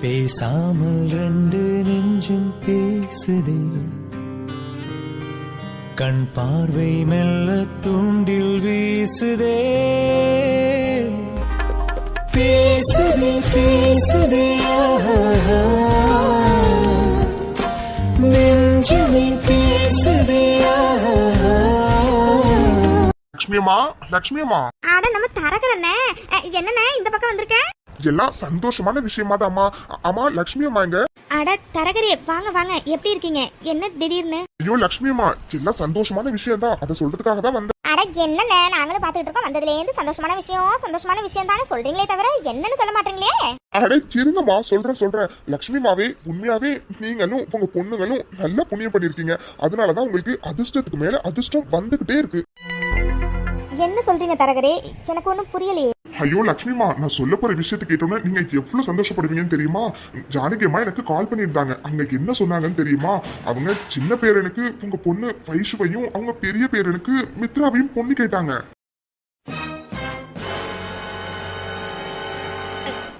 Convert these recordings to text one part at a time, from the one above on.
பேசாமல் ரெண்டு நெஞ்சும் பேசுதே. கண் பார்வை மெல்ல தூண்டில் வீசுதே. பேசுதே பேசுதே ஆஹா. நெஞ்சுமே பேசுதே லக்ஷ்மி அம்மா அட நம்ம தரகரண்ணே என்னண்ணே இந்த பக்கம் வந்திருக்க? எல்லாம் சந்தோஷமான விஷயமா தான் அம்மா. அம்மா லக்ஷ்மி அம்மா எங்க? அட தரகரே வாங்க வாங்க. எப்படி இருக்கீங்க? என்ன திடீர்னு? ஐயோ லக்ஷ்மி அம்மா எல்லாம் சந்தோஷமான விஷயம் தான் அதை சொல்றதுக்காக தான் வந்தேன். அட என்னண்ணே நாங்களும் பாத்துக்கிட்டு இருக்கோம். வந்ததுல இருந்து சந்தோஷமான விஷயம் சந்தோஷமான விஷயம் தானே சொல்றீங்களே தவிர என்னன்னு சொல்ல மாட்டீங்களே? அடே இருங்கம்மா. சொல்றேன் சொல்றேன். லக்ஷ்மி அம்மாவே உண்மையாவே நீங்களும் உங்க பொண்ணுங்களும் நல்ல புண்ணியம் பண்ணிருக்கீங்க அதனாலதான் உங்களுக்கு அதிர்ஷ்டத்துக்கு மேல அதிர்ஷ்டம் வந்துகிட்டே இருக்கு. என்ன சொல்றீங்க தரகரே? எனக்கு ஒன்றும் புரியலையே. ஐயோ லக்ஷ்மிமா நான் சொல்ல போற விஷயத்தை கேட்டோன்னே நீங்க எவ்வளவு சந்தோஷப்படுவீங்கன்னு தெரியுமா? ஜானகி அம்மா எனக்கு கால் பண்ணியிருந்தாங்க. அன்னைக்கு என்ன சொன்னாங்கன்னு தெரியுமா? அவங்க சின்ன பேரனுக்கு உங்க பொண்ணு வைஷுவையும் அவங்க பெரிய பேரனுக்கு மித்ராவையும் பொண்ணு கேட்டாங்க.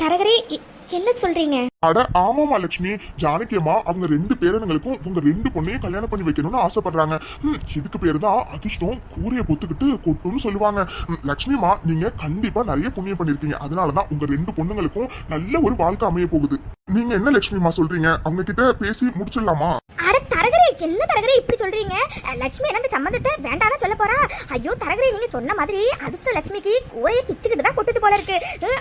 தரகரே என்ன சொல்றீங்க? அட ஆமாமா லட்சுமி ஜானகி அம்மா அவங்க ரெண்டு பேரனுங்களுக்கும் உங்க ரெண்டு பொண்ணையும் கல்யாணம் பண்ணி வைக்கணும்னு ஆசைப்படுறாங்க. ம், இதுக்கு பேரு தான் அதிர்ஷ்டம் கூறிய பொத்துக்கிட்டு கொட்டுன்னு சொல்லுவாங்க. லட்சுமிமா நீங்க கண்டிப்பா நிறைய புண்ணியம் பண்ணிருக்கீங்க. அதனாலதான் உங்க ரெண்டு பொண்ணுங்களுக்கும் நல்ல ஒரு வாழ்க்கை அமைய போகுது. நீங்க என்ன லட்சுமிமா சொல்றீங்க? அவங்க கிட்ட பேசி முடிச்சிடலாமா? அட தரகரே என்ன தரகரே இப்படி சொல்றீங்க? லட்சுமி என்ன இந்த சம்மந்தத்தை வேண்டாம்னு சொல்ல போறா? ஐயோ தரகரே நீங்க சொன்ன மாதிரி அதிர்ஷ்ட லட்சுமிக்கு கூரையை பிச்சுக்கிட்டு தான் கொட்டுது போல இருக்கு.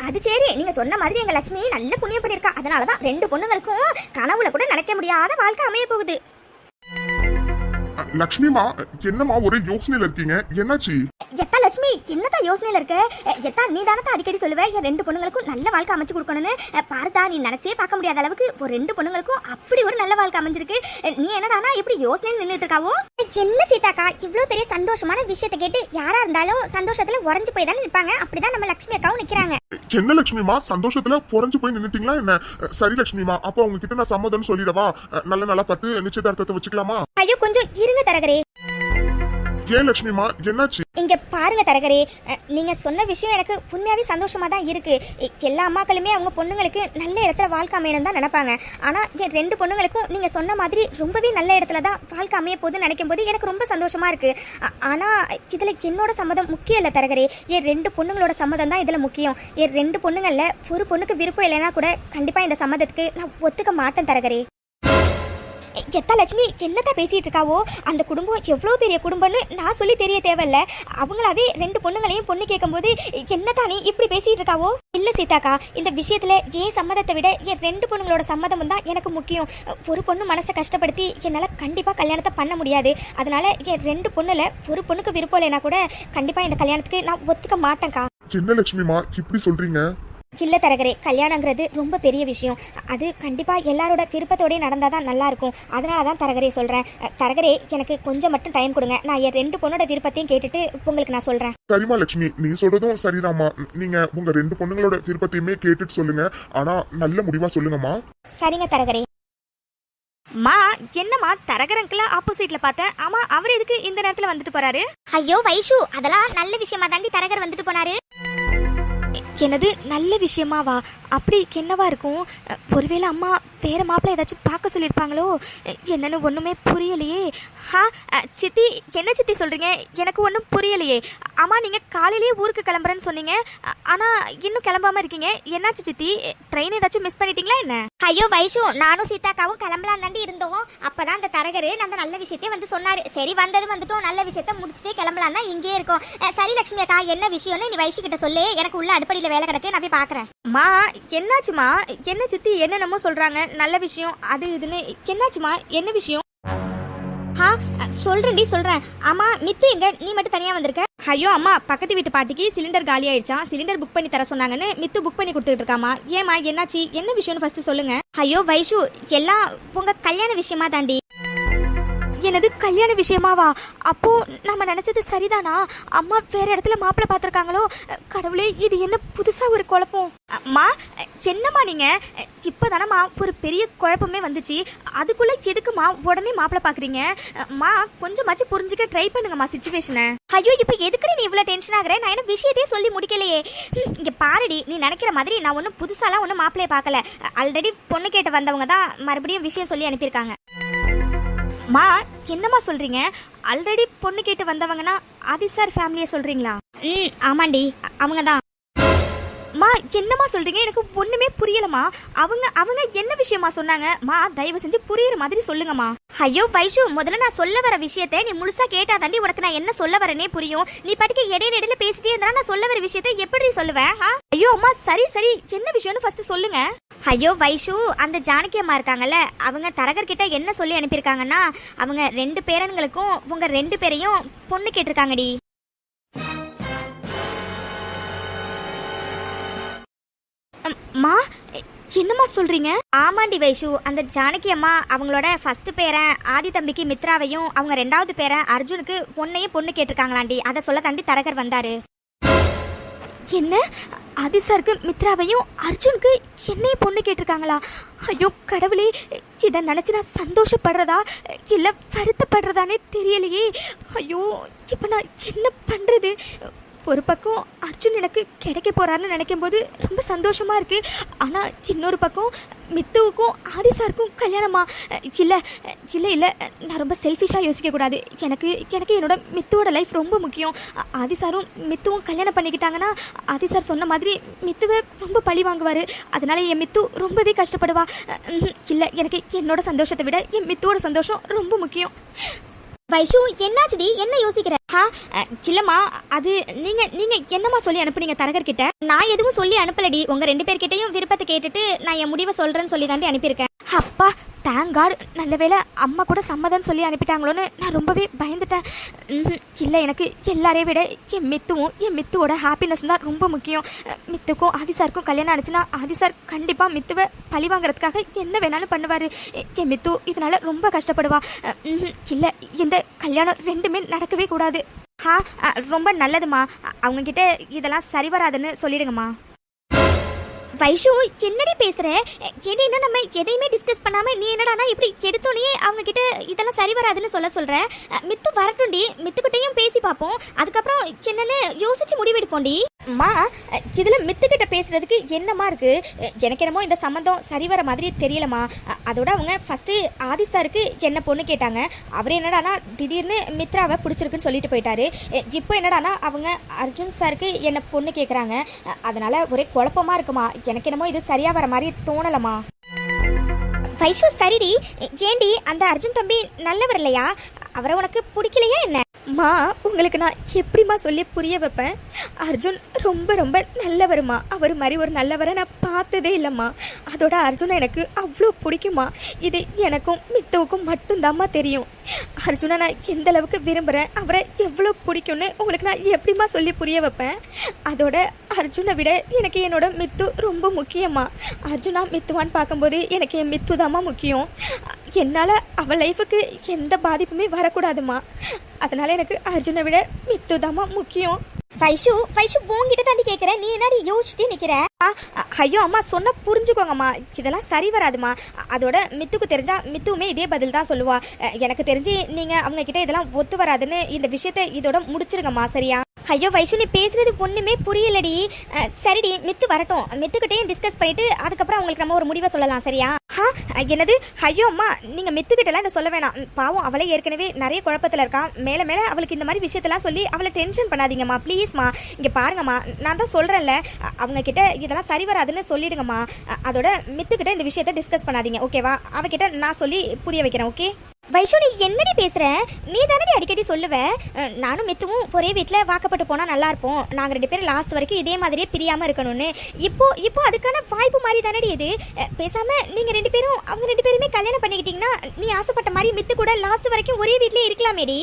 அது சரி நீங்க சொன்ன மாதிரி எங்க லட்சுமி நல்ல புண்ணியம் பண்ணிருக்கா அதனாலதான் ரெண்டு பொண்ணுங்களுக்கும் கனவுல கூட நினைக்க முடியாத வாழ்க்கை அமைய போகுது. அ, லட்சுமிமா என்னம்மா ஒரே யோசனையில இருக்கீங்க? என்னாச்சு? எத்தா லட்சுமி என்னதா யோசனையில இருக்க? எத்தா நீ தானே அடிக்கடி சொல்லுவ? என் ரெண்டு பொண்ணுங்களுக்கும் நல்ல வாழ்க்கை அமைச்சு கொடுக்கணும்னு அஹ், பாருதா நீ நினைச்சே பார்க்க முடியாத அளவுக்கு ஒரு ரெண்டு பொண்ணுங்களுக்கும் அப்படி ஒரு நல்ல வாழ்க்கை அமைஞ்சிருக்கு. நீ என்னடானா இப்படி யோசனையில் நின்றுட்டு இருக்காவோ என்ன சீதாக்கா இவ்வளவு பெரிய சந்தோஷமான விஷயத்தை கேட்டு யாரா இருந்தாலும் சந்தோஷத்துல உறைஞ்சு போய் தானே நிற்பாங்க அப்படிதான் நம்ம லட்சுமி அக்காவும் நிக்கிறாங்க. என்ன லட்சுமிமா? சந்தோஷத்துல புரஞ்சு போய் நின்னுட்டீங்களா என்ன? சரி லட்சுமிமா அப்போ உங்ககிட்ட நான் சம்மதம்னு சொல்லிடவா? நல்ல நல்லா பார்த்து நிச்சயதார்த்தத்தை வச்சுக்கலாமா? ஐயோ கொஞ்சம் இருங்க தரகரே. ஏன் லட்சுமிமா என்னாச்சு? இங்க பாருங்க தரகரே. நீங்க சொன்ன விஷயம் எனக்கு உண்மையாவே சந்தோஷமா தான் இருக்கு. எல்லா அம்மாக்களுமே அவங்க பொண்ணுங்களுக்கு நல்ல இடத்துல வாழ்க்கை அமையணும் தான் நினைப்பாங்க. ஆனா என் ரெண்டு பொண்ணுங்களுக்கும் நீங்க சொன்ன மாதிரி ரொம்பவே நல்ல இடத்துல தான் வாழ்க்கை அமைய போகுதுன்னு நினைக்கும் போது எனக்கு ரொம்ப சந்தோஷமா இருக்கு. ஆனா இதுல என்னோட சம்மதம் முக்கியம் இல்ல தரகரே. என் ரெண்டு பொண்ணுங்களோட சம்மதம் தான் இதுல முக்கியம். என் ரெண்டு பொண்ணுங்கள்ல ஒரு பொண்ணுக்கு விருப்பம் இல்லைன்னா கூட கண்டிப்பா இந்த சம்மதத்துக்கு நான் ஒத்துக்க மாட்டேன் தரகரே. எத்தா லட்சுமி என்னதான் பேசிட்டு இருக்காவோ அந்த குடும்பம் எவ்வளோ பெரிய குடும்பம்னு நான் சொல்லி தெரிய தேவையில்ல. அவங்களாவே ரெண்டு பொண்ணுங்களையும் பொண்ணு கேட்கும்போது என்னதான் நீ இப்படி பேசிட்டு இருக்காவோ இல்ல சீதாக்கா இந்த விஷயத்துல என் சம்மதத்தை விட என் ரெண்டு பொண்ணுங்களோட சம்மதம் தான் எனக்கு முக்கியம். ஒரு பொண்ணு மனசை கஷ்டப்படுத்தி என்னால கண்டிப்பா கல்யாணத்தை பண்ண முடியாது. அதனால என் ரெண்டு பொண்ணுல ஒரு பொண்ணுக்கு விருப்பம் இல்லைனா கூட கண்டிப்பா இந்த கல்யாணத்துக்கு நான் ஒத்துக்க மாட்டேன்க்கா. என்ன லட்சுமிமா இப்படி சொல்றீங்க? இல்ல தரகரே கல்யாணங்கிறது ரொம்ப பெரிய விஷயம். அது கண்டிப்பா எல்லாரோட விருப்பத்தோடய நடந்தாதான் நல்லா இருக்கும் அதனால தான் தரகரே சொல்றேன். அஹ், தரகரே எனக்கு கொஞ்சம் மட்டும் டைம் கொடுங்க. நான் என் ரெண்டு பொண்ணோட விருப்பத்தையும் கேட்டுட்டு உங்களுக்கு நான் சொல்றேன். சரிம்மா லட்சுமி நீ சொல்றதும் சரிதாம்மா. நீங்க உங்க ரெண்டு பொண்ணுங்களோட விருப்பத்தையுமே கேட்டுட்டு சொல்லுங்க. ஆனா நல்ல முடிவா சொல்லுங்கம்மா. சரிங்க தரகரே. மா என்னம்மா தரகரங்கில் ஆப்போசிட்ல பார்த்தேன். ஆமா அவர் எதுக்கு இந்த நேரத்துல வந்துட்டு போறாரு? ஐயோ வைஷு அதெல்லாம் நல்ல விஷயமா தாண்டி தரகர் வந்துட்டு போனாரு. என்னது நல்ல விஷயமாவா அப்படி என்னவா இருக்கும்? ஒருவேளை அம்மா வேற மாப்பிள்ளை ஏதாச்சும் பார்க்க சொல்லியிருப்பாங்களோ? என்னன்னு ஒண்ணுமே புரியலையே. ஹா சித்தி என்ன சித்தி சொல்றீங்க? எனக்கு ஒன்றும் புரியலையே. அம்மா நீங்க காலையிலேயே ஊருக்கு கிளம்புறேன்னு சொன்னீங்க. ஆனால் ஆனா இன்னும் கிளம்பாம இருக்கீங்க. என்னாச்சு சித்தி? ட்ரெயின் ஏதாச்சும் மிஸ் பண்ணிட்டீங்களா என்ன? ஐயோ வைஷு நானும் சீதாக்காவும் கிளம்பலாம் தாண்டி இருந்தோம். அப்பதான் அந்த தரகரு அந்த நல்ல விஷயத்தையும் வந்து சொன்னாரு. சரி வந்தது வந்துட்டோம். நல்ல விஷயத்த முடிச்சுட்டே கிளம்பலாம் தான் இங்கேயே இருக்கோம். சரி லட்சுமி அக்கா என்ன விஷயம்னு நீ வைஷு கிட்ட சொல்லு. எனக்கு உள்ள அடுப்படியில வேலை கிடக்கு. நான் போய் பாக்குறேன். மா என்னாச்சுமா? என்ன சித்தி என்னென்னமோ சொல்றாங்க. நல்ல விஷயம் அது இதுன்னு. என்னாச்சுமா? என்ன விஷயம்? ஆ சொல்றேன்டி சொல்றேன். அம்மா மித்து எங்க? நீ மட்டும் தனியா வந்திருக்க? ஐயோ அம்மா பக்கத்து வீட்டு பாட்டிக்கு சிலிண்டர் காலி ஆயிடுச்சான் சிலிண்டர் புக் பண்ணி தர சொன்னாங்கன்னு மித்து புக் பண்ணி கொடுத்துட்டு இருக்காமா ஏமா என்னாச்சு? என்ன விஷயம்னு ஃபர்ஸ்ட் சொல்லுங்க. ஐயோ வைஷு எல்லாம் உங்க கல்யாண விஷயமா தாண்டி. எனது கல்யாண விஷயமாவா? அப்போ நம்ம நினைச்சது சரிதானா? அம்மா வேற இடத்துல மாப்பிள்ளை பார்த்துருக்காங்களோ? கடவுளே இது என்ன புதுசா ஒரு குழப்பம். அம்மா என்னம்மா நீங்க? இப்போதானம்மா ஒரு பெரிய குழப்பமே வந்துச்சு. அதுக்குள்ள எதுக்குமா உடனே மாப்பிள்ளை பாக்குறீங்க அம்மா கொஞ்சமாச்சும் புரிஞ்சுக்க ட்ரை பண்ணுங்கம்மா சுச்சுவேஷனை ஐயோ இப்போ எதுக்கு நீ இவ்வளோ டென்ஷன் ஆகுற? நான் என்ன விஷயத்தையே சொல்லி முடிக்கலையே. இங்கே இங்க பாருடி நீ நினைக்கிற மாதிரி நான் ஒன்றும் புதுசாலாம் ஒன்றும் மாப்பிள்ளைய பார்க்கல. ஆல்ரெடி பொண்ணு கேட்டு வந்தவங்க தான் மறுபடியும் விஷயம் சொல்லி அனுப்பியிருக்காங்க. மா என்னம்மா சொல்றீங்க? ஆல்ரெடி பொண்ணு கேட்டு வந்தவங்கன்னா ஆதி சார் ஃபேமிலியை சொல்றீங்களா? ம். ஆமாண்டி அவங்க தான் மா என்னம்மா சொல்றீங்க? எனக்கு ஒண்ணுமே புரியலமா அவங்க அவங்க என்ன விஷயமா சொன்னாங்க? மா தயவு செஞ்சு புரியுற மாதிரி சொல்லுங்கம்மா. ஐயோ வைஷு முதல்ல நான் சொல்ல வர விஷயத்தை நீ முழுசா கேட்டா தாண்டி உனக்கு நான் என்ன சொல்ல வரேனே புரியும். நீ பாட்டுக்கு இடையில இடையில பேசிட்டே இருந்தா நான் சொல்ல வர விஷயத்தை எப்படி சொல்லுவேன்? ஆ? ஐயோ அம்மா சரி சரி. என்ன விஷயம்னு ஃபர்ஸ்ட் சொல்லுங்க. ஐயோ வைஷு அந்த ஜானகி அம்மா இருக்காங்கல்ல அவங்க தரகர் கிட்ட என்ன சொல்லி அனுப்பியிருக்காங்கன்னா அவங்க ரெண்டு பேரன்களுக்கும் உங்க ரெண்டு பேரையும் பொண்ணு கேட்டிருக்காங்கடி. மா என்னம்மா சொல்றீங்க? ஆமாண்டி வைஷு அந்த ஜானகி அம்மா அவங்களோட ஃபர்ஸ்ட் பேரன் ஆதி தம்பிக்கு மித்ராவையும் அவங்க ரெண்டாவது பேரன் அர்ஜுனுக்கு பொண்ணையும் பொண்ணு கேட்டிருக்காங்களாண்டி. அதை சொல்ல தாண்டி தரகர் வந்தாரு. என்ன? ஆதி சாருக்கு மித்ராவையும் அர்ஜுனுக்கு என்னையும் பொண்ணு கேட்டிருக்காங்களா? ஐயோ கடவுளே இதை நினச்சி நான் சந்தோஷப்படுறதா? இல்லை வருத்தப்படுறதானே தெரியலையே. ஐயோ இப்போ நான் என்ன பண்ணுறது ஒரு பக்கம் அர்ஜுன் எனக்கு கிடைக்க போறாருன்னு நினைக்கும் போது ரொம்ப சந்தோஷமாக இருக்குது ஆனால் இன்னொரு பக்கம் மித்துவுக்கும் ஆதிசாருக்கும் கல்யாணமா? இல்லை இல்லை இல்லை நான் ரொம்ப செல்ஃபிஷாக யோசிக்கக்கூடாது எனக்கு எனக்கு என்னோட மித்துவோட லைஃப் ரொம்ப முக்கியம். ஆதி ஆதிசாரும் மித்துவும் கல்யாணம் பண்ணிக்கிட்டாங்கன்னா ஆதிசார் சொன்ன மாதிரி மித்துவை ரொம்ப பழி வாங்குவார். அதனால் என் மித்து ரொம்பவே கஷ்டப்படுவா. இல்லை எனக்கு என்னோட சந்தோஷத்தை விட என் மித்துவோட சந்தோஷம் ரொம்ப முக்கியம். வைஷு என்னாச்சுடி? என்ன யோசிக்கிற? ஆ இல்லம்மா அது நீங்க நீங்க என்னம்மா சொல்லி அனுப்புனீங்க தரகர் கிட்ட நான் எதுவும் சொல்லி அனுப்பலடி. உங்க ரெண்டு பேர்கிட்டயும் விருப்பத்தை கேட்டுட்டு நான் என் முடிவை சொல்றேன்னு சொல்லி தாண்டி அனுப்பியிருக்கேன். அப்பா தேங்காடு நல்ல வேளை அம்மா கூட சம்மதம் சொல்லி அனுப்பிட்டாங்களோன்னு நான் ரொம்பவே பயந்துட்டேன். ம்ஹும். இல்லை எனக்கு எல்லாரையும் விட என் மித்துவும் என் மித்துவோட ஹாப்பினஸ் தான் ரொம்ப முக்கியம். மித்துக்கும் ஆதிசாருக்கும் கல்யாணம் ஆச்சுன்னா ஆதிசார் கண்டிப்பாக மித்துவை பழி வாங்குறதுக்காக என்ன வேணாலும் பண்ணுவார். என் மித்து இதனால ரொம்ப கஷ்டப்படுவா. ம்ஹும். இல்லை இந்த கல்யாணம் ரெண்டுமே நடக்கவே கூடாது. ஹா ரொம்ப நல்லதுமா. அவங்கக்கிட்ட அவங்க இதெல்லாம் சரி வராதுன்னு சொல்லிடுங்கம்மா. வைஷு என்னடி பேசுற? என்ன நம்ம எதையுமே டிஸ்கஸ் பண்ணாம நீ என்னடானா இப்படி எடுத்தோடனே அவங்க கிட்ட இதெல்லாம் சரி வராதுன்னு சொல்ல சொல்ற? மித்து வரட்டும்டி. மித்துக்கிட்டையும் பேசி பார்ப்போம். அதுக்கப்புறம் என்னன்னு யோசிச்சு முடிவெடுப்போம்டி. அம்மா இதில் மித்துக்கிட்ட பேசுறதுக்கு என்னம்மா இருக்கு? எனக்கு என்னமோ இந்த சம்மந்தம் சரி வர மாதிரி தெரியலம்மா. அதோட அவங்க ஃபஸ்ட்டு ஆதி சாருக்கு என்ன பொண்ணு கேட்டாங்க. அவர் என்னடானா திடீர்னு மித்ராவை பிடிச்சிருக்குன்னு சொல்லிட்டு போயிட்டாரு. இப்போ என்னடானா அவங்க அர்ஜுன் சாருக்கு என்ன பொண்ணு கேட்குறாங்க அதனால ஒரே குழப்பமா இருக்குமா? எனக்கு என்னமோ இது சரியா வர மாதிரி தோணலம்மா. வைஷு சரிடி. ஏண்டி அந்த அர்ஜுன் தம்பி நல்லவர் இல்லையா? அவரை உனக்கு பிடிக்கலையா என்ன? மா உங்களுக்கு நான் எப்படிம்மா சொல்லி புரிய வைப்பேன்? அர்ஜுன் ரொம்ப ரொம்ப நல்லவருமா? அவர் மாதிரி ஒரு நல்லவரை நான் பார்த்ததே இல்லைம்மா. அதோட அர்ஜுனை எனக்கு அவ்வளோ பிடிக்குமா இது எனக்கும் மித்துவுக்கும் மட்டும்தாம்மா தெரியும். அர்ஜுனை நான் எந்த அளவுக்கு விரும்புகிறேன் அவரை எவ்வளோ பிடிக்கும்னு உங்களுக்கு நான் எப்படிம்மா சொல்லி புரிய வைப்பேன்? அதோட அர்ஜுனை விட எனக்கு என்னோட மித்து ரொம்ப முக்கியமா அர்ஜுனா மித்துவான்னு பார்க்கும்போது எனக்கு என் மித்து தாம்மா முக்கியம். என்னால் அவள் லைஃபுக்கு எந்த பாதிப்புமே வரக்கூடாதுமா அதனால எனக்கு அர்ஜுனை விட மித்து தாம்மா முக்கியம். வைஷு வைஷு உங்ககிட்ட தாண்டி கேட்குறேன் நீ என்னடி யோசிச்சுட்டே நிற்கிற ஐயோ அம்மா சொன்ன புரிஞ்சுக்கோங்கம்மா. இதெல்லாம் சரி வராதுமா அதோட மித்துக்கு தெரிஞ்சா மித்துவுமே இதே பதில் தான் சொல்லுவா எனக்கு தெரிஞ்சு நீங்கள் அவங்க கிட்ட இதெல்லாம் ஒத்து வராதுன்னு இந்த விஷயத்தை இதோட முடிச்சிருங்கம்மா சரியா? ஐயோ வைஷு நீ பேசுறது ஒண்ணுமே புரியலடி. சரிடி மித்து வரட்டும். மித்துக்கிட்டையும் டிஸ்கஸ் பண்ணிட்டு அதுக்கப்புறம் உங்களுக்கு நம்ம ஒரு முடிவை சொல்லலாம் சரியா? ஹா என்னது? ஐயோ அம்மா நீங்கள் மித்துக்கிட்டலாம் இதை சொல்ல வேணாம். பாவம் அவளே ஏற்கனவே நிறைய குழப்பத்தில் இருக்கான் மேலே மேலே அவளுக்கு இந்த மாதிரி விஷயத்தெல்லாம் சொல்லி அவளை டென்ஷன் பண்ணாதீங்கம்மா. ப்ளீஸ்மா இங்கே பாருங்கம்மா. நான் தான் சொல்கிறேன்ல அவங்கக்கிட்ட அவங்க இதெல்லாம் சரி வராதுன்னு சொல்லிடுங்கம்மா. அதோட மித்துக்கிட்ட இந்த விஷயத்த டிஸ்கஸ் பண்ணாதீங்க ஓகேவா அவகிட்ட நான் சொல்லி புரிய வைக்கிறேன் ஓகே வைஷோ நீ என்னடி பேசுற? நீ தானடி அடிக்கடி சொல்லுவ? நானும் மித்துவும் ஒரே வீட்டில் வாக்கப்பட்டு போனால் நல்லா இருப்போம். நாங்கள் ரெண்டு பேரும் லாஸ்ட் வரைக்கும் இதே மாதிரியே பிரியாம இருக்கணும்னு. இப்போ இப்போ அதுக்கான வாய்ப்பு மாதிரி தானடி இது? பேசாமல் பேசாம நீங்க ரெண்டு பேரும் அவங்க ரெண்டு பேருமே கல்யாணம் பண்ணிக்கிட்டீங்கன்னா நீ ஆசைப்பட்ட மாதிரி மித்து கூட லாஸ்ட் வரைக்கும் ஒரே வீட்லயே இருக்கலாமேடி.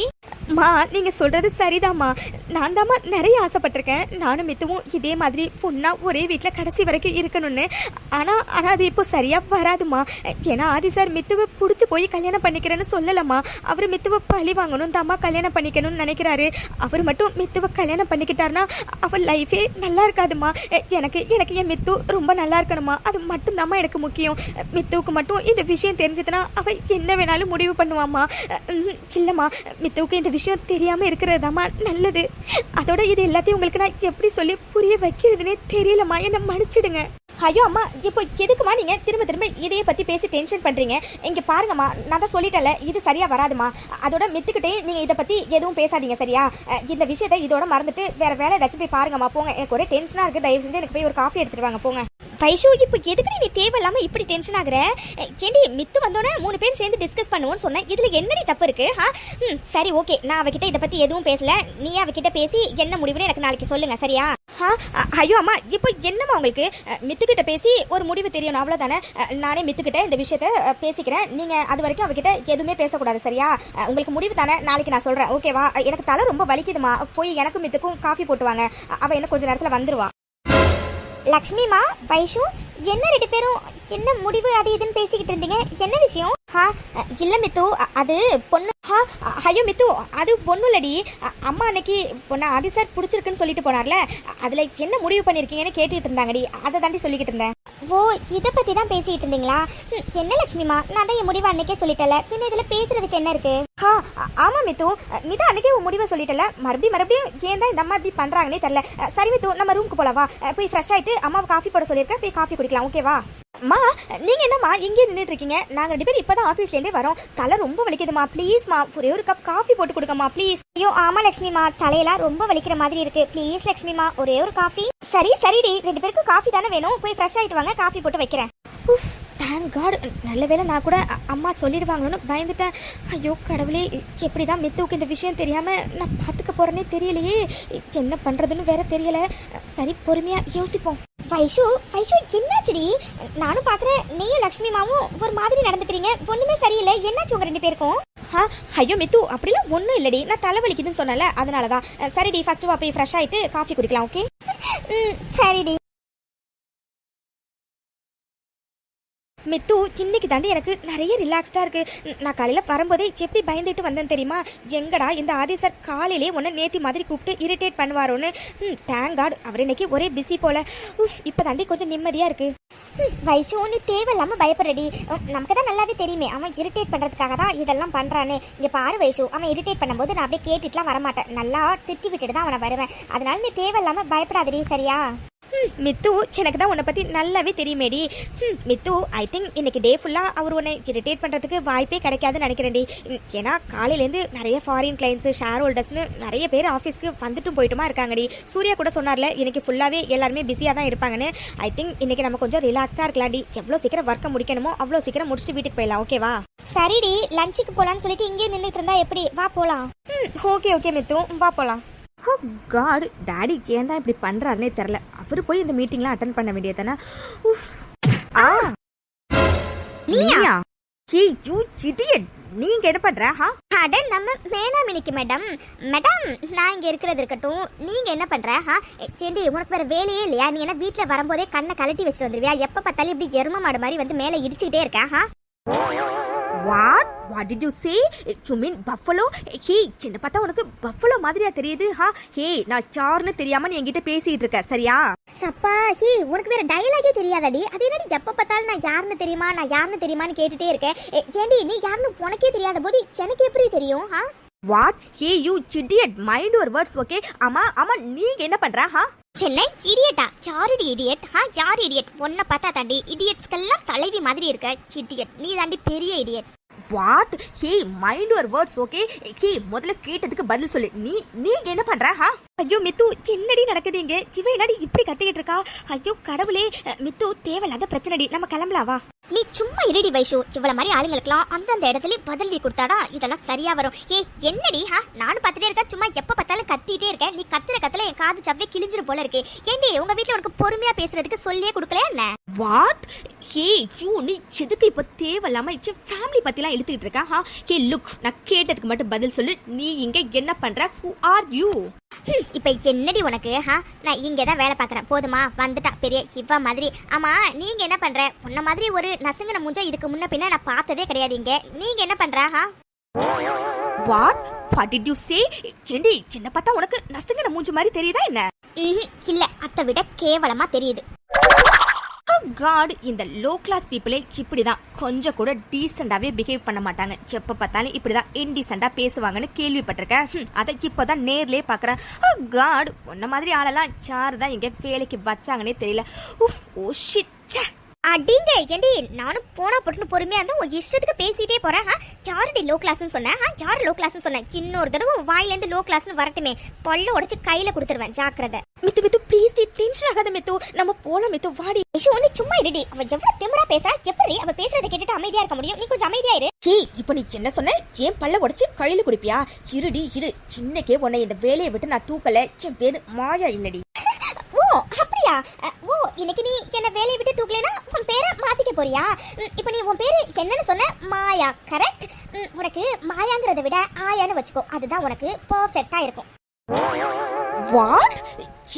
மா நீங்க சொல்றது சரிதாம்மா. நான் தாம்மா நிறைய ஆசைப்பட்டிருக்கேன். நானும் மித்துவும் இதே மாதிரி பொண்ணா ஒரே வீட்டில் கடைசி வரைக்கும் இருக்கணும்னு. ஆனா ஆனா அது இப்போ சரியா வராதுமா ஏன்னா ஆதி சார் மித்துவை பிடிச்சி போய் கல்யாணம் பண்ணிக்கிறேன்னு சொல்லலம்மா. அவர் மித்துவை பழி வாங்கணும் தாம்மா கல்யாணம் பண்ணிக்கணும்னு நினைக்கிறாரு. அவர் மட்டும் மித்துவை கல்யாணம் பண்ணிக்கிட்டாருன்னா அவள் லைஃபே நல்லா இருக்காதுமா எனக்கு எனக்கு என் மித்து ரொம்ப நல்லா இருக்கணுமா அது மட்டும்தாம்மா எனக்கு முக்கியம். மித்துவுக்கு மட்டும் இந்த விஷயம் தெரிஞ்சதுன்னா அவள் என்ன வேணாலும் முடிவு பண்ணுவாம்மா. இல்லைம்மா. மித்துவுக்கு இந்த விஷயம் தெரியாமல் இருக்கிறதாம்மா நல்லது. அதோட இது எல்லாத்தையும் உங்களுக்கு நான் எப்படி சொல்லி புரிய வைக்கிறதுனே தெரியலம்மா. என்னை மன்னிச்சிடுங்க. ஐயோ அம்மா இப்போ எதுக்குமா நீங்கள் திரும்ப திரும்ப இதையே பற்றி பேசி டென்ஷன் பண்ணுறீங்க இங்கே பாருங்கம்மா நான் தான் சொல்லிட்டேன்ல இது சரியாக வராதுமா அதோட மித்துக்கிட்டே நீங்கள் இதை பற்றி எதுவும் பேசாதீங்க சரியா? இந்த விஷயத்தை இதோட மறந்துட்டு வேறு வேலை ஏதாச்சும் போய் பாருங்கம்மா போங்க. எனக்கு ஒரே டென்ஷனாக இருக்குது தயவு செஞ்சு எனக்கு போய் ஒரு காஃபி எடுத்துகிட்டு வாங்க போங்க. வைஷு இப்போ எதுக்கு நீ தேவையில்லாம இப்படி டென்ஷன் ஆகுற? ஏண்டி மித்து வந்தோடனே மூணு பேர் சேர்ந்து டிஸ்கஸ் பண்ணுவோம்னு சொன்னேன். இதுல என்னடி தப்பு இருக்கு? ஆ? ம், சரி ஓகே நான் அவகிட்ட இதை பத்தி எதுவும் பேசல. நீ அவகிட்ட பேசி என்ன முடிவுன்னு எனக்கு நாளைக்கு சொல்லுங்க சரியா? ஆ, ஐயோ அம்மா இப்போ என்னம்மா உங்களுக்கு? மித்துக்கிட்ட பேசி ஒரு முடிவு தெரியணும் அவ்வளோதானே நானே மித்துக்கிட்ட இந்த விஷயத்த பேசிக்கிறேன். நீங்க அது வரைக்கும் அவகிட்ட எதுவுமே பேசக்கூடாது சரியா? உங்களுக்கு முடிவு தானே? நாளைக்கு நான் சொல்றேன் ஓகேவா எனக்கு தலை ரொம்ப வலிக்குதுமா போய் எனக்கும் மித்துக்கும் காஃபி போட்டுவாங்க. அவள் அவ என்ன கொஞ்ச நேரத்தில் வந்துருவா. லக்ஷ்மிமா வைஷு என்ன ரெண்டு பேரும் என்ன முடிவு அது இதுன்னு பேசிக்கிட்டு இருந்தீங்க? என்ன விஷயம்? ஹா இல்ல மித்து அது பொண்ணு ஹா அ- ஐயோ மித்து அது பொண்ணு இல்லடி. அம்மா அன்னைக்கு பொண்ணு அது சார் பிடிச்சிருக்குன்னு சொல்லிட்டு போனார்ல. அதில் அதுல என்ன முடிவு பண்ணிருக்கீங்கன்னு கேட்டுட்டு இருந்தாங்கடி. அதை தாண்டி சொல்லிக்கிட்டு இருந்தேன். ஓ இதை பத்தி தான் பேசிட்டு இருந்தீங்களா? என்ன லட்சுமிமா நான் தான் என் முடிவு அன்னைக்கே சொல்லிட்டல பின்ன இதுல பேசுறதுக்கு என்ன இருக்கு? ஹா அ- ஆமா மித்து. மிதா நீ தான் உன் முடிவை சொல்லிட்டல மறுபடியும் மறுபடியும் ஏன் தான் இந்த அம்மா இப்படி பண்ணுறாங்கன்னே தெரில சரி மித்து நம்ம ரூமுக்கு போலவா? போய் ஃப்ரெஷ் ஆகிட்டு அம்மாவை காஃபி போட சொல்லியிருக்கேன். போய் காஃபி குடிக்கலாம் ஓகேவா அம்மா நீங்கள் என்னம்மா இங்கே நின்றுட்டு இருக்கீங்க? நாங்கள் ரெண்டு பேரும் இப்போ தான் ஆஃபீஸ்லேருந்தே வரோம். தலை ரொம்ப வலிக்குதுமா? ப்ளீஸ்மா ஒரே ஒரு கப் காஃபி போட்டு கொடுக்கம்மா ப்ளீஸ் ஐயோ ஆமாம் லக்ஷ்மிமா தலையெல்லாம் ரொம்ப வலிக்கிற மாதிரி இருக்குது ப்ளீஸ் லக்ஷ்மிமா ஒரே ஒரு காஃபி சரி சரிடி ரெண்டு பேருக்கும் காஃபி தானே வேணும். போய் ஃப்ரெஷ் ஆகிட்டு வாங்க காஃபி போட்டு வைக்கிறேன். உஃப் தேங்க் காட் நல்ல வேளை நான் கூட அம்மா சொல்லிடுவாங்களோன்னு பயந்துட்டேன். ஐயோ கடவுள். எப்படி தான் மித்துவுக்கு இந்த விஷயம் தெரியாமல் நான் பார்த்துக்க போகிறேனே தெரியலையே. என்ன பண்ணுறதுன்னு வேற தெரியல. சரி பொறுமையாக யோசிப்போம். வைஷு வைஷு என்னாச்சுடி? நானும் பார்க்குறேன் நீயும் லக்ஷ்மி மாவும் ஒரு மாதிரி நடந்துக்கிறீங்க. ஒன்றுமே சரியில்லை. என்னாச்சு உங்கள் ரெண்டு பேருக்கும்? ஆ ஐயோ மித்து அப்படிலாம் ஒன்றும் இல்லடி. நான் தலைவலிக்குதுன்னு சொன்னல அதனால தான் சரிடி ஃபஸ்ட்டு வா போய் ஃப்ரெஷ் ஆகிட்டு காஃபி குடிக்கலாம் ஓகே ம் சரிடி. மித்து இன்னைக்கு தாண்டி எனக்கு நிறைய ரிலாக்ஸ்டாக இருக்கு. நான் காலையில் வரும்போதே எப்படி பயந்துட்டு வந்தேன் தெரியுமா? எங்கடா இந்த ஆதி சார் காலையிலே ஒன்று நேத்தி மாதிரி கூப்பிட்டு இரிட்டேட் பண்ணுவாரோன்னு. ம் தேங்க் காட் அவர் இன்னைக்கு ஒரே பிஸி போல. உஃப் இப்போ தாண்டி கொஞ்சம் நிம்மதியாக இருக்கு. வைஷு நீ தேவையில்லாமல் பயப்படுறடி. நமக்கு தான் நல்லாவே தெரியுமே. அவன் இரிட்டேட் பண்ணுறதுக்காக தான் இதெல்லாம் பண்ணுறானே இங்கே பாரு வைஷு அவன் இரிட்டேட் பண்ணும்போது நான் அப்படியே கேட்டுட்டுலாம் வரமாட்டேன். நல்லா திட்டி விட்டுட்டு தான் அவனை வருவேன். அதனால நீ தேவையில்லாமல் பயப்படாதடி சரியா? மித்து எனக்கு தான் உன்னை பற்றி நல்லாவே தெரியுமேடி. ம், மித்து ஐ திங்க் இன்னைக்கு டே ஃபுல்லாக அவர் உன்னை இரிட்டேட் பண்ணுறதுக்கு வாய்ப்பே கிடைக்காதுன்னு நினைக்கிறேன்டி. ஏன்னா காலையிலேருந்து நிறைய ஃபாரின் கிளைண்ட்ஸு ஷேர் ஹோல்டர்ஸ்னு நிறைய பேர் ஆஃபீஸ்க்கு வந்துட்டும் போயிட்டுமா இருக்காங்கடி. சூர்யா கூட சொன்னார்ல இன்னைக்கு ஃபுல்லாகவே எல்லாருமே பிஸியாக தான் இருப்பாங்கன்னு. ஐ திங்க் இன்னைக்கு நம்ம கொஞ்சம் ரிலாக்ஸாக இருக்கலாம்டி. எவ்வளோ சீக்கிரம் ஒர்க்கை முடிக்கணுமோ அவ்வளோ சீக்கிரம் முடிச்சுட்டு வீட்டுக்கு போயிடலாம் ஓகேவா சரிடி லஞ்சுக்கு போகலான்னு சொல்லிட்டு இங்கே நின்றுட்டு இருந்தா எப்படி? வா போகலாம் ம் ஓகே ஓகே மித்து. வா போகலாம் ஓ காட் டாடி ஏன் தான் இப்படி பண்ணுறாருனே தெரில அவர் போய் இந்த மீட்டிங்லாம் அட்டன் பண்ண வேண்டியதானே உஃப் ஆ. நீயா? ஹே யூ இடியட் நீங்க என்ன பண்ற? ஹா அட நம்ம மேனாமினிக்கு மேடம் மேடம் நான் இங்க இருக்கிறது இருக்கட்டும். நீங்க என்ன பண்ற? ஹா ஏண்டி உனக்கு வேற வேலையே இல்லையா? நீ என்ன வீட்ல வரும்போதே கண்ணை கழட்டி வச்சுட்டு வந்துருவியா? எப்ப பார்த்தாலும் இப்படி எரும மாடு மாதிரி வந்து மேலே இடிச்சுக்கிட்டே இருக்க? ஹா what what did you say you mean buffalo hey சின்ன பார்த்தா உனக்கு பஃபலோ மாதிரியா தெரியுது ஹா ஹே நான் சார்னு தெரியாம நீ என்கிட்ட பேசிட்டு இருக்க சரியா? சப்பா ஹே உனக்கு வேற டயலாகே தெரியாதடி. அது என்னடி எப்ப பார்த்தாலும் நான் யாருன்னு தெரியுமா நான் யாருன்னு தெரியுமான்னு கேட்டுட்டே இருக்கேன். ஏ, ஏண்டி நீ யாருன்னு உனக்கே தெரியாத போது எனக்கு எப்படி தெரியும் ஹா what hey you idiot mind your words okay ஆமா ஆமா நீங்க என்ன பண்ற ஹா சென்னை இடியட்டா யாருடி இடியட் ஹா யார் இடியட் உன்னை பார்த்தா தாண்டி இடியட்ஸ்க்கெல்லாம் தலைவி மாதிரி இருக்க இடியட் நீ தாண்டி பெரிய idiot what hey mind your words okay hey முதல்ல கேட்டதுக்கு பதில் சொல்லு. நீ நீங்க என்ன பண்ற ஹா ஐயோ மித்து என்னடி நடக்குது இங்க? சிவ என்னடி இப்படி கத்திக்கிட்டு இருக்கா ஐயோ கடவுளே மித்து தேவையில்லாத பிரச்சனைடி. நம்ம கிளம்பலாம் வா. நீ சும்மா இருடி வைஷு. இவ்வளவு மாதிரி ஆளுங்களுக்குலாம் அந்தந்த இடத்துல பதில் கொடுத்தாதான் இதெல்லாம் சரியா வரும். ஏய் என்னடி ஹா? நானும் பார்த்துட்டே இருக்கேன். சும்மா எப்ப பார்த்தாலும் கத்திட்டே இருக்கேன். நீ கத்துற கத்துல என் காது சவ்வே கிழிஞ்சிரும் போல இருக்கு. ஏண்டி உங்க வீட்ல உனக்கு பொறுமையா பேசுறதுக்கு சொல்லியே கொடுக்கலையா என்ன? வாட் ஹே யூ நீ எதுக்கு இப்போ தேவையில்லாம ஃபேமிலி பத்திலாம் இழுத்துக்கிட்டு இருக்கா ஹா? ஹே லுக் நான் கேட்டதுக்கு மட்டும் பதில் சொல்லு. நீ இங்க என்ன பண்ற? ஹூ ஆர் யூ இப்ப என்னடி உனக்கு ஹா நான் இங்க தான் வேலை பார்க்கறேன். போதுமா? வந்துட்டா. பெரிய இவ மாதிரி. ஆமா நீங்க என்ன பண்ற? உன்ன மாதிரி ஒரு நசுங்கின மூஞ்ச இதுக்கு முன்ன பின்ன நான் பார்த்ததே கிடையாது இங்க. நீங்க என்ன பண்ற ஹா what what did you say என்ன பார்த்தா உனக்கு நசுங்கின மூஞ்சி மாதிரி தெரியுதா என்ன? இல்ல அத்தை விட கேவலமா தெரியுது. காட் இந்த லோ கிளாஸ் பீப்புளே இப்படிதான் கொஞ்சம் கூட டீசெண்டாவே பிஹேவ் பண்ண மாட்டாங்க. எப்ப பார்த்தாலும் இப்படிதான் இன்டீசெண்டா பேசுவாங்கன்னு கேள்விப்பட்டிருக்கேன். அதை அதை இப்போதான் நேர்லயே பாக்குறேன் காட் உன்ன மாதிரி ஆளெல்லாம் சார் தான் எங்கே வேலைக்கு வச்சாங்கன்னே தெரியல. உஃப் ஓ ஷிட் அடிங்க ஏண்டி? நானும் போனா போட்டுன்னு பொறுமையா இருந்தா உன் இஷ்டத்துக்கு பேசிட்டே போறேன் ஆ, யாருடி லோ கிளாஸ்னு சொன்னேன் ஆ, லோ கிளாஸ்னு சொன்னேன் இன்னொரு தடவை உன் வாயில இருந்து லோ கிளாஸ்னு வரட்டுமே. பல்ல உடச்சு கையில கொடுத்துருவேன் ஜாக்கிரதை. மித்து மித்து ப்ளீஸ் டி டென்ஷன் ஆகாத மித்து. நம்ம போலாம் மித்து வாடி. இஷு நீ சும்மா இருடி. அவ எவ்வளவு திமிரா பேசுறா? எப்படி அவ பேசுறதை கேட்டுட்டு அமைதியா இருக்க முடியும்? நீ கொஞ்சம் அமைதியா இரு. ஹே இப்போ நீ என்ன சொன்ன? ஏன் பல்ல உடச்சு கையில குடிப்பியா? இருடி இரு. சின்னக்கே உன்னை இந்த வேலையை விட்டு நான் தூக்கல. என் பேரு மாயா இல்லடி. அப்படியா? ஓ இன்னைக்கு நீ என்ன வேலையை விட்டு தூக்கலைன்னா உன் பேரை மாத்திக்க போறியா? இப்போ நீ உன் பேரு என்னன்னு சொன்ன மாயா கரெக்ட் உனக்கு மாயாங்கிறத விட ஆயான்னு வச்சுக்கோ. அதுதான் உனக்கு பர்ஃபெக்டா இருக்கும். வாட்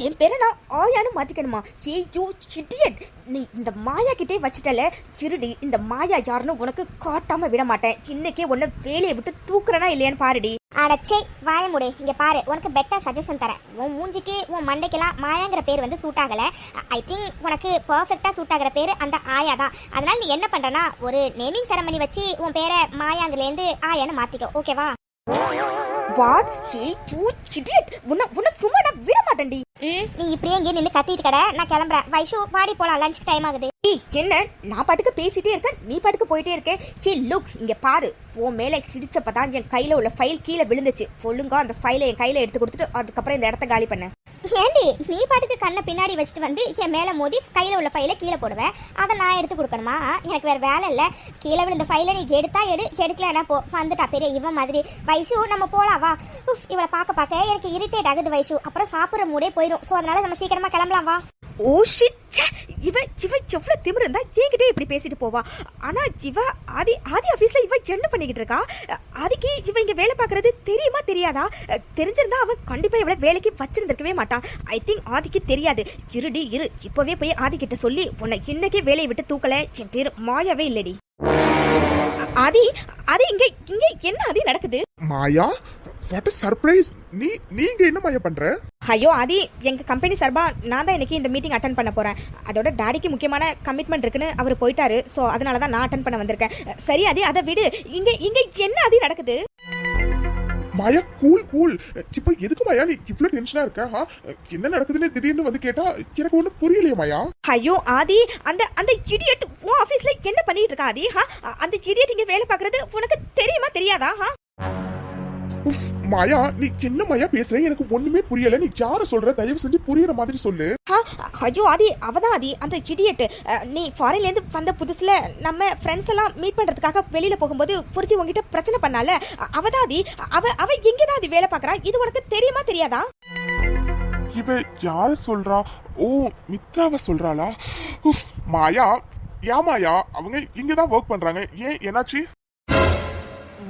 என் பேரை நான் ஆயான்னு மாத்திக்கணுமா? ஏ யூ சிட்டியட் நீ இந்த மாயா கிட்டே வச்சிட்டல சிறுடி இந்த மாயா யாருன்னு உனக்கு காட்டாம விட மாட்டேன். இன்னைக்கே உன்னை வேலையை விட்டு தூக்குறனா இல்லையான்னு பாருடி. அடச்சே வாய முடி. இங்க பாரு உனக்கு பெட்டர் சஜஷன் தரேன். உன் மூஞ்சிக்கு உன் மண்டைக்கெல்லாம் மாயாங்கிற பேர் வந்து சூட் ஆகல. ஐ திங்க் உனக்கு பர்ஃபெக்டா சூட் ஆகிற பேர் அந்த ஆயா தான். அதனால நீ என்ன பண்றனா ஒரு நேமிங் செரமனி வச்சு உன் பேரை மாயாங்கிலேருந்து ஆயான்னு மாத்திக்கோ. ஓகேவா வாட் ஏ யூ இடியட். உன்ன உன்ன சும்மா நான் விட மாட்டேன்டி. நீ இப்படியே இங்கே நின்று கத்திட்டு கடை. நான் கிளம்புறேன். வைஷு வாடி போலாம். லஞ்ச் டைம் ஆகுது. ஏய் என்ன? நான் பாட்டுக்கு பேசிட்டே இருக்கேன் நீ பாட்டுக்கு போயிட்டே இருக்கேன் ஹே லுக் இங்கே பாரு. உன் மேலே கிடிச்சப்பதான் என் கையில் உள்ள ஃபைல் கீழே விழுந்துச்சு. ஒழுங்கா அந்த ஃபைலை என் கையில் எடுத்து கொடுத்துட்டு அதுக்கப்புறம் இந்த இடத்த காலி பண்ண. ஏண்டி நீ பாட்டுக்கு கண்ணை பின்னாடி வச்சுட்டு வந்து என் மேலே மோதி கையில் உள்ள ஃபைலை கீழே போடுவேன் அதை நான் எடுத்து கொடுக்கணுமா? எனக்கு வேறு வேலை இல்லை. கீழே விழுந்த ஃபைலை நீ எடுத்தா எடு எடுக்கலன்னா போ. வந்துட்டா பெரிய இவன் மாதிரி. வைஷு நம்ம போலாம் வா. உஃப் இவளை பார்க்க பார்க்க எனக்கு இரிட்டேட் ஆகுது வைஷு. அப்புறம் சாப்பிட்ற மூடே போயிடும் ஸோ அதனால நம்ம சீக்கிரமாக கிளம்பலாம் வா. ஓ ஷிட் இவ இவ எவ்வளவு திமிரு இருந்தா என்கிட்ட இப்படி பேசிட்டு போவா. ஆனா இவ ஆதி ஆதி ஆபீஸ்ல இவ என்ன பண்ணிக்கிட்டு இருக்கா? ஆதிக்கு இவ இங்க வேலை பார்க்கறது தெரியுமா தெரியாதா? தெரிஞ்சிருந்தா அவன் கண்டிப்பா இவள வேலைக்கு வச்சிருந்திருக்கவே மாட்டான் ஐ திங்க் ஆதிக்கு தெரியாது. இருடி இரு. இப்பவே போய் ஆதி கிட்ட சொல்லி உன்னை இன்னைக்கே வேலையை விட்டு தூக்கல. என் பேரு மாயாவே இல்லடி. அ- ஆதி ஆதி இங்க இங்க என்ன ஆதி நடக்குது? மாயா? வாட் சர்ப்ரைஸ் நீ நீங்க என்ன மாயா பண்ற? ஐயோ ஆதி எங்க கம்பெனி சார்பா நான் தான் இன்னைக்கு இந்த மீட்டிங் அட்டன் பண்ண போறேன். அதோட டாடிக்கு முக்கியமான கமிட்மெண்ட் இருக்குன்னு அவர் போயிட்டாரு. ஸோ அதனால தான் நான் அட்டன் பண்ண வந்திருக்கேன். சரி ஆதி அதை விடு. இங்க இங்க என்ன ஆதி நடக்குது? மாயா கூல் கூல் இப்போ எதுக்கு மாயா நீ இவ்ளோ டென்ஷனா இருக்க? ஆ? என்ன நடக்குதுன்னு திடீர்னு வந்து கேட்டா எனக்கு ஒண்ணும் புரியலையே மாயா. ஐயோ ஆதி அந்த அந்த இடியட் உன் ஆபீஸ்ல என்ன பண்ணிட்டு இருக்கா ஆதி? ஹா அந்த இடியட் இங்க வேலை பார்க்கறது உனக்கு தெரியுமா தெரியாதா? ஹா உஃப் மாயா நீ என்ன மாயா பேசுற? எனக்கு ஒண்ணுமே புரியல. நீ யார சொல்ற? தயவு செஞ்சு புரியுற மாதிரி சொல்லு. ஐயோ ஆதி அவதான் ஆதி. அந்த இடியட் நீ ஃபாரின்ல இருந்து வந்த புதுசுல நம்ம ஃப்ரெண்ட்ஸ் எல்லாம் மீட் பண்றதுக்காக வெளியில போகும்போது பொருத்தி உங்ககிட்ட பிரச்சனை பண்ணால? அ- அவதான் ஆதி. அவ அவ எங்கதான் ஆதி வேலை பார்க்கறா? இது உனக்கு தெரியுமா தெரியாதா? இவ யார சொல்றா? ஓ மித்ராவ சொல்றாளா? உஃப் மாயா யா மாயா அவங்க இங்கதான் ஒர்க் பண்றாங்க. ஏன் என்னாச்சு?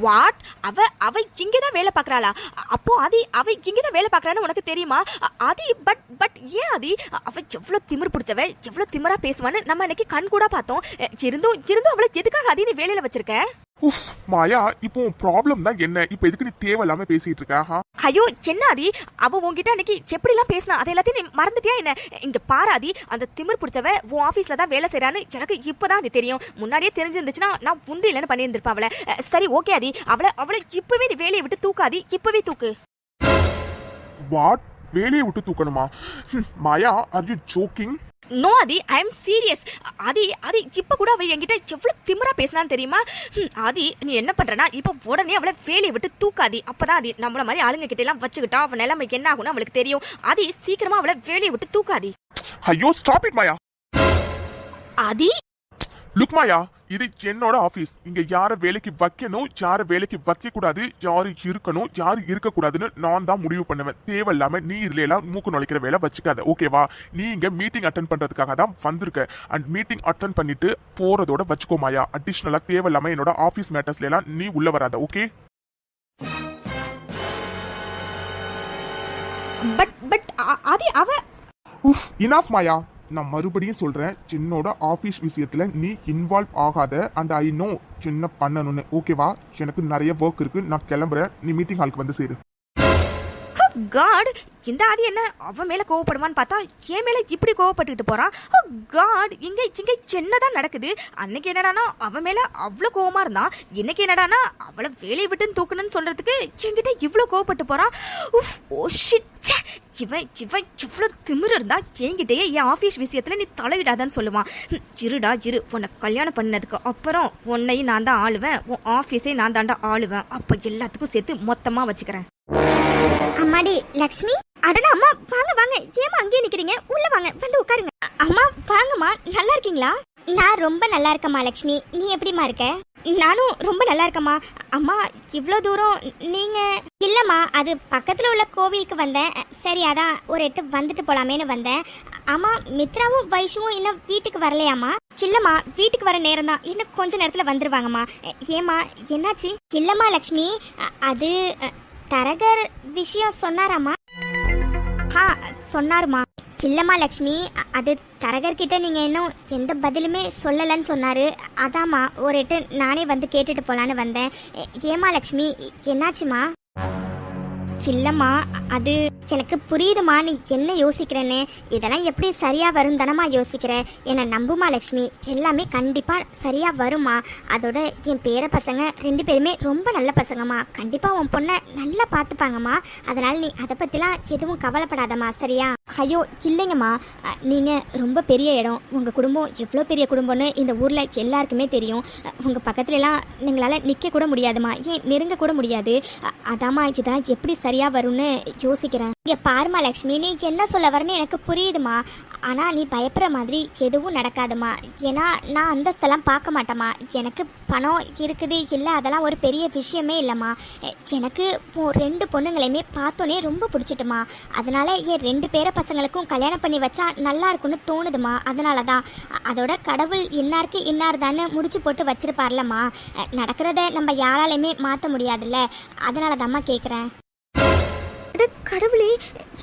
வாட் அவ அவ இங்கதான் வேலை பார்க்கறாளா? அப்போ ஆதி அவ இங்கதான் வேலை பார்க்கறான்னு உனக்கு தெரியுமா? ஆதி பட் பட் ஏன் ஆதி? அவ எவ்வளோ திமிர் பிடிச்சவ எவ்வளோ திமிராக பேசுவான்னு நம்ம இன்னைக்கு கண் கூட பார்த்தோம். இருந்தும் இருந்தும் அவளை எதுக்காக ஆதி நீ வேலையில் வச்சிருக்க? உஃப் மாயா இப்போ ப்ராப்ளம் தான் என்ன? இப்போ எதுக்கு நீ தேவையில்லாம பேசிட்டு இருக்க? ஆஹா. ஐயோ என்ன ஆதி அவ உன்கிட்ட அன்னைக்கு எப்படிலாம் பேசினா? அதை எல்லாத்தையும் நீ மறந்துட்டியா என்ன? இங்க பாராதி அந்த திமிர் பிடிச்சவ உன் ஆபீஸ்ல தான் வேலை செய்யறான்னு எனக்கு இப்பதான் அது தெரியும். முன்னாடியே தெரிஞ்சிருந்துச்சுன்னா நான் உண்டு இல்லைன்னு பண்ணியிருந்திருப்பா அவளை. சரி ஓகே ஆதி. அவளை அவளை இப்பவே நீ வேலையை விட்டு தூக்காதி. இப்பவே தூக்கு. வாட் வேலையை விட்டு தூக்கணுமா? Maya are you joking no Aadhi I am serious Aadhi Aadhi இப்போ கூட அவ என்கிட்ட எவ்வளோ திமிரா பேசினான்னு தெரியுமா? ஆதி நீ என்ன பண்றனா இப்போ உடனே அவளை வேலையை விட்டு தூக்காதி. அப்பதான் ஆதி நம்மள மாதிரி ஆளுங்க கிட்ட எல்லாம் வச்சுக்கிட்டா அவன் நிலைமைக்கு என்ன ஆகும்னு அவளுக்கு தெரியும். ஆதி சீக்கிரமா அவளை வேலையை விட்டு தூக்காதி. ஐயோ stop it Maya. Aadhi look Maya இது என்னோட ஆபீஸ் இங்க யார வேலைக்கு வைக்கணும் யார வேலைக்கு வைக்க கூடாது யாரு இருக்கணும் யாரு இருக்க கூடாதுன்னு நான் தான் முடிவு பண்ணுவேன். தேவையில்லாம நீ இதுல எல்லாம் மூக்கு நுழைக்கிற வேலை வச்சுக்காத. ஓகேவா நீ இங்க மீட்டிங் அட்டன் பண்றதுக்காக தான் வந்திருக்க. அண்ட் மீட்டிங் அட்டன் பண்ணிட்டு போறதோட வச்சுக்கோ மாயா அடிஷ்னலா தேவையில்லாம என்னோட ஆபீஸ் மேட்டர்ஸ்ல எல்லாம் நீ உள்ள வராத ஓகே பட் பட் ஆதி அவ உஃப் இனாஃப் மாயா நான் மறுபடியும் சொல்கிறேன் என்னோட ஆஃபீஸ் விஷயத்தில் நீ இன்வால்வ் ஆகாத அண்ட் ஐ நோ என்ன பண்ணணும்னு. ஓகேவா எனக்கு நிறைய ஒர்க் இருக்குது நான் கிளம்புறேன். நீ மீட்டிங் ஹாலுக்கு வந்து சேரு. காட் இந்த ஆதி என்ன அவன் மேலே கோவப்படுவான்னு பார்த்தா என் மேலே இப்படி கோவப்பட்டுக்கிட்டு போறான்? Oh, காட் இங்கே இங்கே சின்னதாக நடக்குது? அன்னைக்கு என்னடானா அவன் மேலே அவ்வளோ கோவமாக இருந்தான். இன்னைக்கு என்னடானா அவளை வேலையை விட்டு தூக்கணும்னு சொல்கிறதுக்கு என்கிட்ட இவ்வளோ கோவப்பட்டு போகிறான் உஃப் ஓ ஷிட் இவன் இவன் இவ்வளோ திமிரு இருந்தா என்கிட்டயே என் ஆஃபீஸ் விஷயத்தில் நீ தலையிடாதன்னு சொல்லுவான். இருடா இரு. உன்னை கல்யாணம் பண்ணதுக்கு அப்புறம் உன்னையும் நான் தான் ஆளுவேன். உன் ஆஃபீஸே நான் தாண்டா ஆளுவேன். அப்போ எல்லாத்துக்கும் சேர்த்து மொத்தமாக வச்சுக்கிறேன். அம்மாடி லக்ஷ்மி? அடடா அம்மா வாங்க வாங்க. ஏமா அங்கேயே நிக்கிறீங்க? உள்ள வாங்க வந்து உட்காருங்க. அம்மா வாங்கம்மா. நல்லா இருக்கீங்களா? நான் ரொம்ப நல்லா இருக்கம்மா லக்ஷ்மி. நீ எப்படிம்மா இருக்க? நானும் ரொம்ப நல்லா இருக்கம்மா. அம்மா இவ்வளோ தூரம் நீங்க? இல்லம்மா அது பக்கத்தில் உள்ள கோவிலுக்கு வந்தேன். சரி அதான் ஒரு எட்டு வந்துட்டு போலாமேன்னு வந்தேன். அம்மா மித்ராவும் வைஷுவும் இன்னும் வீட்டுக்கு வரலையாம்மா? இல்லம்மா வீட்டுக்கு வர நேரம் தான். இன்னும் கொஞ்ச நேரத்தில் வந்துருவாங்கம்மா. ஏம்மா என்னாச்சு? இல்லம்மா லக்ஷ்மி. அது தரகர் விஷயம் சொன்னாராமா ஆ சொன்னாருமா இல்லைம்மா லக்ஷ்மி அது தரகர்கிட்ட நீங்கள் இன்னும் எந்த பதிலுமே சொல்லலைன்னு சொன்னார். அதாம்மா ஒரு எட்டு நானே வந்து கேட்டுட்டு போகலான்னு வந்தேன். ஏமா லக்ஷ்மி என்னாச்சுமா இல்லம்மா அது எனக்கு புரியுதுமா நீ என்ன யோசிக்கிறேன்னு? இதெல்லாம் எப்படி சரியா வரும் தானம்மா யோசிக்கிற? என்னை நம்புமா லக்ஷ்மி? எல்லாமே கண்டிப்பா சரியா வருமா அதோட என் பேர பசங்க ரெண்டு பேருமே ரொம்ப நல்ல பசங்கம்மா. கண்டிப்பா உன் பொண்ணை நல்லா பார்த்துப்பாங்கம்மா. அதனால நீ அதை பத்திலாம் எதுவும் கவலைப்படாதம்மா சரியா? ஐயோ இல்லைங்கம்மா. நீங்கள் ரொம்ப பெரிய இடம். உங்கள் குடும்பம் எவ்வளோ பெரிய குடும்பம்னு இந்த ஊரில் எல்லாருக்குமே தெரியும். உங்கள் பக்கத்துலலாம் எங்களால் நிற்க கூட முடியாதுமா ஏன் நெருங்க கூட முடியாது அதாம்மா இதெல்லாம் எப்படி சரியாக வரும்னு யோசிக்கிறேன். இங்கே பாருமா லக்ஷ்மி நீ என்ன சொல்ல வரேன்னு எனக்கு புரியுதுமா. ஆனால் நீ பயப்படுற மாதிரி எதுவும் நடக்காதுமா. ஏன்னா நான் அந்தஸ்தெல்லாம் பார்க்க மாட்டேம்மா. எனக்கு பணம் இருக்குது இல்லை அதெல்லாம் ஒரு பெரிய விஷயமே இல்லைம்மா. எனக்கு இப்போ ரெண்டு பொண்ணுங்களையுமே பார்த்தோன்னே ரொம்ப பிடிச்சிட்டுமா அதனால என் ரெண்டு பேர பசங்களுக்கும் கல்யாணம் பண்ணி வச்சா நல்லா இருக்கும்னு தோணுதுமா அதனால தான் அதோட கடவுள் இன்னாருக்கு இன்னார் தானே முடிச்சு போட்டு வச்சிருப்பார்லம்மா. நடக்கிறத நம்ம யாராலையுமே மாற்ற முடியாதுல்ல. அதனால தாம்மா கேட்குறேன் கடவுளே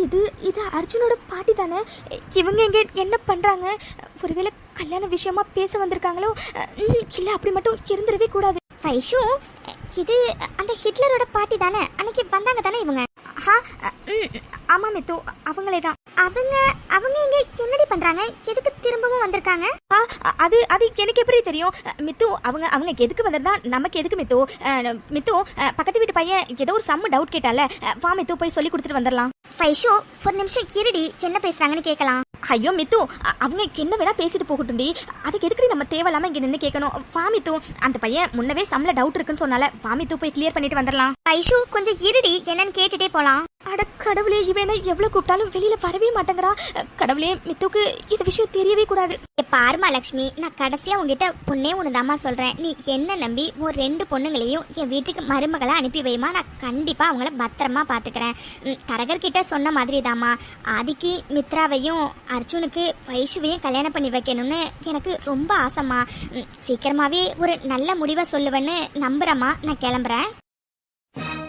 இது இது அர்ஜுனோட பாட்டி தானே? இவங்க எங்க என்ன பண்றாங்க? ஒருவேளை கல்யாண விஷயமா பேச வந்திருக்காங்களோ? இல்லை இல்ல அப்படி மட்டும் இருந்துடவே கூடாது. வைஷு இது அந்த ஹிட்லரோட பாட்டி தானே? அன்னைக்கு வந்தாங்க தானே இவங்க? ஆ, ம், ஆமா மித்து அவங்களே தான் அவங்க அவங்க இங்க என்னடி பண்றாங்க? எதுக்கு திரும்பவும் வந்திருக்காங்க? அது அது எனக்கு எப்படி தெரியும்? மித்து அவங்க அவங்க எதுக்கு வந்திருந்தா? நமக்கு எதுக்கு மித்து? மித்து பக்கத்து வீட்டு பையன் ஏதோ ஒரு செம்ம டவுட் கேட்டால வா மித்து போய் சொல்லி கொடுத்துட்டு வந்துடலாம் வைஷு ஒரு நிமிஷம் இருடி என்ன பேசுறாங்கன்னு கேட்கலாம். ஐயோ மித்து அவங்க என்ன வேணா பேசிட்டு போகட்டும்டி. அதுக்கு எதுக்குடி நம்ம தேவையில்லாம இங்க நின்று கேட்கணும் வா மித்து அந்த பையன் முன்னவே சம்ல டவுட் இருக்குன்னு சொன்னால வா மித்து போய் கிளியர் பண்ணிட்டு வந்துடலாம் வைஷு கொஞ்சம் இருடி என்னன்னு கேட்டுட்டே போலாம். அட கடவுளே இவனை எவ்வளவு கூப்பிட்டாலும் வெளியில வரவே மாட்டேங்கிறா. கடவுளே மித்துக்கு இந்த விஷயம் தெரியவே கூடாது. பாருமா லக்ஷ்மி நான் கடைசியா உங்ககிட்ட பொண்ணே ஒண்ணுதாம்மா சொல்றேன். நீ என்ன நம்பி ஒரு ரெண்டு பொண்ணுங்களையும் என் வீட்டுக்கு மருமகளை அனுப்பி வைமா? நான் கண்டிப்பா அவங்கள பத்திரமா பாத்துக்கிறேன். தரகர்கிட்ட சொன்ன மாதிரி தாம்மா ஆதிக்கு மித்ராவையும் அர்ஜுனுக்கு வைஷுவையும் கல்யாணம் பண்ணி வைக்கணும்னு எனக்கு ரொம்ப ஆசைம்மா. ம், சீக்கிரமாவே ஒரு நல்ல முடிவை சொல்லுவேன்னு நம்புறேம்மா. நான் கிளம்புறேன். you